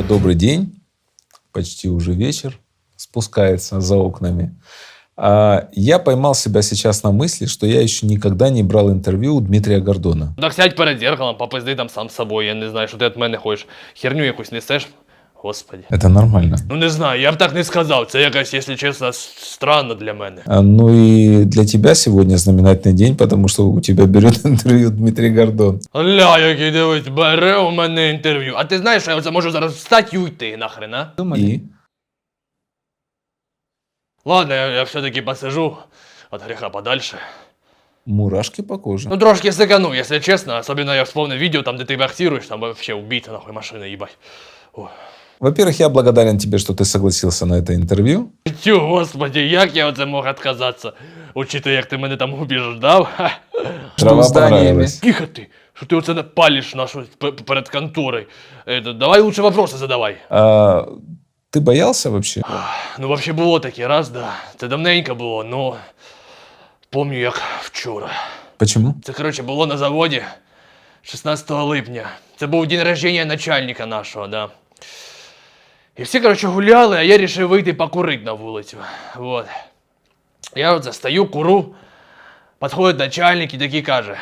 добрый день. Почти уже вечер спускается за окнами. А, Я поймал себя сейчас на мысли, что я еще никогда не брал интервью у Дмитрия Гордона. Так сядь перед зеркалом, попизди там сам з собою, я не знаю, що ти від мене хочеш. Херню якусь несеш. Господи. Это нормально. Ну не знаю, я б так не сказав. Це якось, якщо чесно, с- странно для мене. А, Ну и для тебя сегодня знаменательный день, потому что у тебя берет интервью Дмитрий Гордон. Ля, який дивись, бере у мене інтерв'ю. А ти знаєш, що я оце можу зараз встати і уйти нахрен, а? И Ладно, я, я все-таки посижу от гріха подальше. мурашки по коже. Ну трошки сикану, якщо чесно, особливо я вспомнив відео, там, де ти боксируєш, там вообще убийца, нахуй, машина, їбать. Ой. Во-первых, я благодарен тебе, что ты согласился на это интервью. Тю, господи, як я оце мог отказатися? Учити, як ти мене там убіждав. Ха. Трава зданиями. понравилась. Тихо ти, що ти оце палиш нашу п- перед конторою. Это, давай лучше вопроси задавай. А, ты боялся вообще? Ну, вообще було таке, раз, да. Це давненько було, но помню, як вчора. Почему? Це, коротше, було на заводі 16 липня. Це був день рождения начальника нашого, да. І всі, коротше, гуляли, а я вирішив вийти покурити на вулицю. Вот. Я от застаю, куру, підходить начальник і такий каже: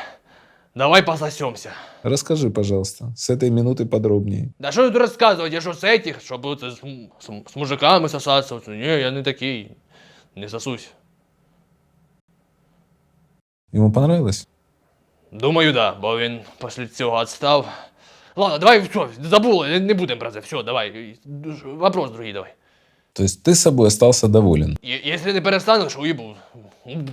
давай пососемся. Расскажи, пожалуйста, с этой минуты подробнее. Да що тут розказувати, я що з этих, щоб оце з, м- з, м- з мужиками сосатися? Оце, Ні, я не такий, не сосусь. Ему понравилось? Думаю, да, бо він після цього відстав. Ладно, давай, все, забула, не- будем про це, все, давай. Вопрос другий давай. То есть ты собой остался доволен? Если Якщо не перестанеш, уїбу. Ну.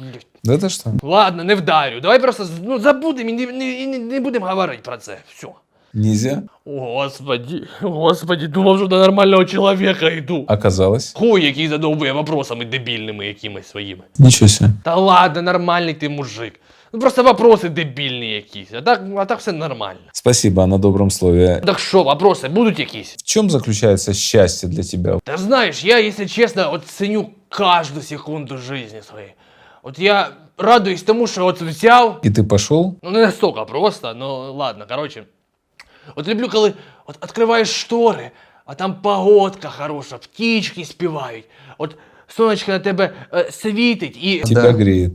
Да это что? Ладно, не вдарю. Давай просто ну, забудемо і не, не, і не, не будемо говорити про це. Все. Нельзя? О, Господи, господи, думав, що до нормального чоловіка йду. Оказалось. Хуй, який задовбує вопросами дебільними якимись своїми. Ничего себе. Та ладно, нормальний ти мужик. Ну просто вопроси дебільні якісь. А так, а так все нормально. Спасибо на добром слове. Так що, вопроси будуть якісь? В чем заключается счастье для тебя? Та знаешь, я, если честно, вот ценю каждую секунду жизни своей. Вот я радуюсь тому, что вот взял, И ты пошел? ну не настолько просто, но ладно, короче. Вот люблю, коли от відкриваєш штори, а там погодка хороша, птички співають. От сонечко на тебе е, світить і. Тебя Да. греет.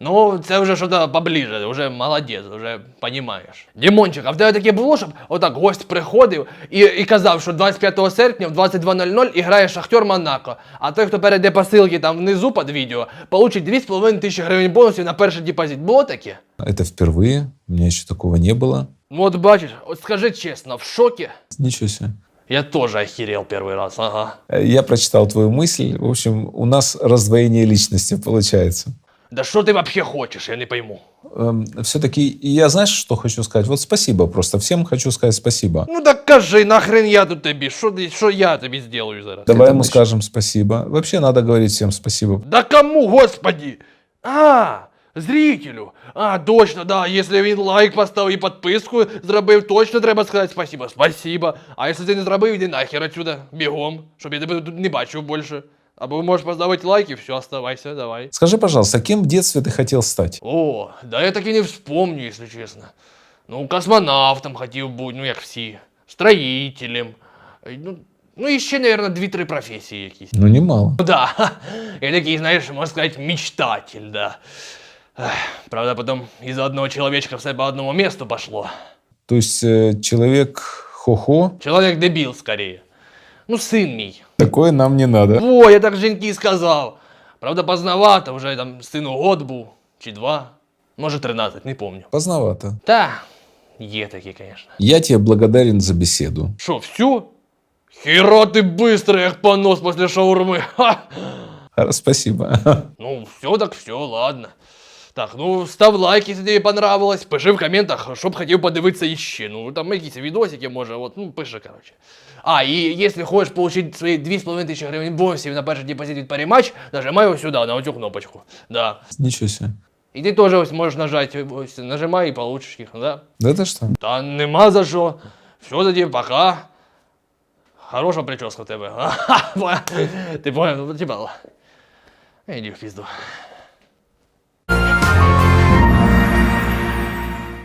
Ну, це вже щось поближе, вже молодець, вже понімаєш. Дімончик, а в тебе таке було, щоб отак гость приходив і, і казав, що 25 серпня в 22.00 грає Шахтер Монако. А той, хто перейде посилки там внизу під відео, получить 2,5 тисячі гривень бонусів на перший депозит. Було таке? Это впервые. У меня еще такого не было. Ну от бачиш, от скажи чесно, в шокі? Ничего себе. Я теж охерел перший раз, ага. Э, Я прочитал твою мысль. В общем, у нас раздвоение личности получается. Да що ти вообще хочеш, я не пойму. Все-таки я знаешь, что хочу сказать? Вот спасибо просто. Всем хочу сказать спасибо. Ну так кажи, нахрен я тут тобі, що, ти- що я тобі зроблю зараз? Давай Это ему мощь. скажем спасибо. Вообще надо говорить всем спасибо. Да кому, господи? А, зрителю. А, точно, да. Если він лайк поставив і підписку зробив, точно треба сказати спасибо. Спасибо. А якщо ти не зробив, іди нахер отсюда, бігом, щоб я тебе тут не бачив більше. Або можеш поставити лайк і все, оставайся, давай. Скажи, пожалуйста, кем в детстве ты хотел стать? О, да я так і не вспомню, якщо чесно. Ну, космонавтом хотів бути, ну як всі. Строїтелем. Е, Ну, ну і ще, мабуть, дві-три професії якісь. Ну, немало. Ну да, я такий, знаешь, можно сказать, мечтатель, да. Эх, Правда, потом из-за одного человечка все по одному месту пошло. То есть э, человек хо-хо, Человек дебил, скорее. Ну, сын мій. такое нам не надо. Во, я так жінки і сказав. Правда, поздновато, вже там сину год був, чи два, може 13, не помню. Поздновато. Та, є такі, конечно. Я тебе благодарен за беседу. Що, всю? Хіра ти быстро, як понос після шаурми. Ха! А, Спасибо. Ну, все так все, ладно. Так, ну став лайк, якщо тобі понравилось, пиши в коментах, що б хотів подивитися іще. Ну, там якісь відосики, може, от, ну, пиши, короче. А, і якщо хочеш отримати свої 2,5 тисячі гривень бонусів на перший депозит від Парімач, нажимай ось сюди, на оцю кнопочку. Да. Ничего себе. І ти теж ось можеш нажати, ось, нажимай і получиш їх, да? Да это что? Та нема за що. Все тоді, пока. Хороша прическа в тебе. Ти понял? Ну, типа, іди в пізду.